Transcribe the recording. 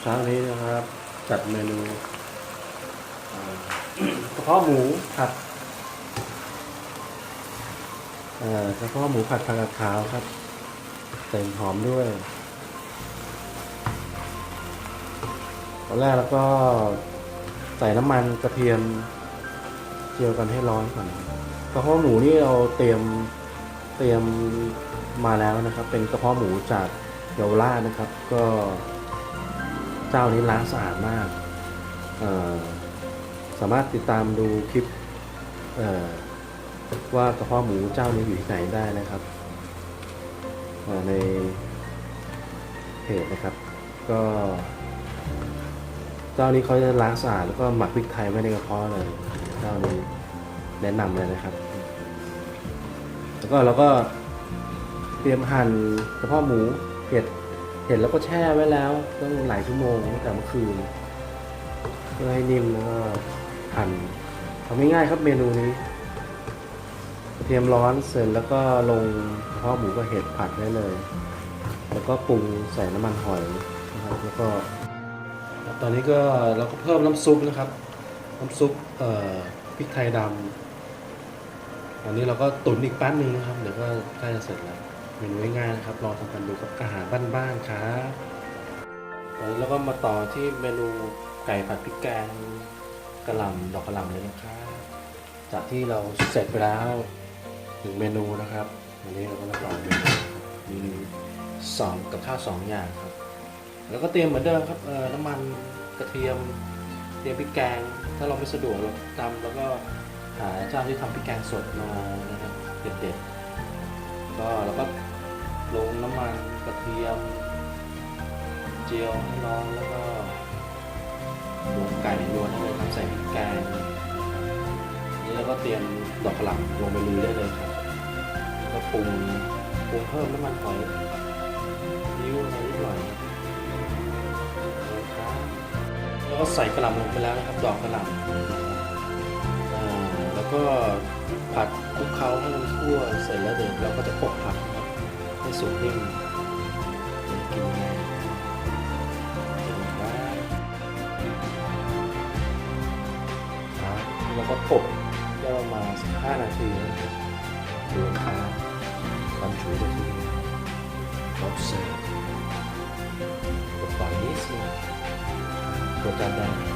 เช้านี้นะครับ จัดเมนูอ่ากระเพาะหมูผัดเอ่อกระเพาะหมูผัดผักกาดขาวครับใส่หอมด้วยตอนแรกแล้วก็ใส่น้ำมันกระเทียมเจียวกันให้ร้อนก่อนกระเพาะหมูนี่เราเตรียมเตรียมมาแล้วนะครับ เป็นกระเพาะหมูจากเยาวราชนะครับ ก็ เจ้านี้ล้างสะอาดมากสามารถติดตามดูคลิปว่ากระเพาะหมูเจ้านี้อยู่ที่ไหนได้นะครับในเพจนะครับ ก็ เจ้านี้เขาจะล้างสะอาดแล้วก็หมักพริกไทยไว้ในกระเพาะเลยเจ้านี้แนะนำเลยนะครับ แล้วก็เราก็เตรียมหั่นกระเพาะหมูเห็ด ห็ดแล้วก็แช่ไว้แล้วตั้งหลายชั่วโมงตั้งแต่เมื่อคืนเพื่อให้นิ่มแล้วก็หั่นทำง่ายๆครับเมนูนี้กระเทียมร้อนเสร็จแล้วก็ลงกระเพาะหมูกับเห็ดผัดได้เลย แล้วก็ปรุงใส่น้ำมันหอยนะครับแล้วก็ตอนนี้ก็เราก็เพิ่มน้ำซุปนะครับ น้ำซุปเอ่อพริกไทยดำอันนี้เราก็ตุ๋นอีกแป๊บนึงนะครับเดี๋ยวก็ใกล้จะเสร็จแล้ว เมนูง่ายๆนะครับลองทำกันดูกับอาหารบ้านๆครับตอนนี้เราก็มาต่อที่เมนูไก่ผัดพริกแกงกระหล่ำดอกกระหล่ำเลยนะครับ จากที่เราเสร็จไปแล้วหนึ่งเมนูนะครับอันนี้เราก็มาต่อเมนูมีสองกับข้าวสองอย่างครับ แล้วก็เตรียมเหมือนเดิมครับน้ำมันกระเทียมเตรียมพริกแกง ถ้าเราไม่สะดวกเราตำแล้วก็หาเจ้าที่ทำพริกแกงสดมานะครับเด็ดๆ ก็แล้วก็ลงน้ำมันกระเทียม เจียวให้ร้อนแล้วก็ลงไก่รวนให้เลยครับใส่พริกแกงนี่แล้วก็เตรียมดอกกระหล่ำลงไปลุยได้เลยครับก็ปรุงปรุงเพิ่มน้ำมันหอยนิ้วอะไรนิดหน่อยแล้วก็ใส่กระหล่ำลงไปแล้วนะครับ ดอกกระหล่ำแล้วก็ ผัดคลุกเคล้าให้มันทั่วเสร็จแล้วเดี๋ยวเราก็จะปกผัดนะครับให้สุกนิ่มกินง่ายเห็นไหมครับแล้วก็ปกได้ประมาณสิบห้านาทีนะครับดูนะครับตอนชูก็คือรสเซอร์กดต่อยนิดนึงตัวจานแดง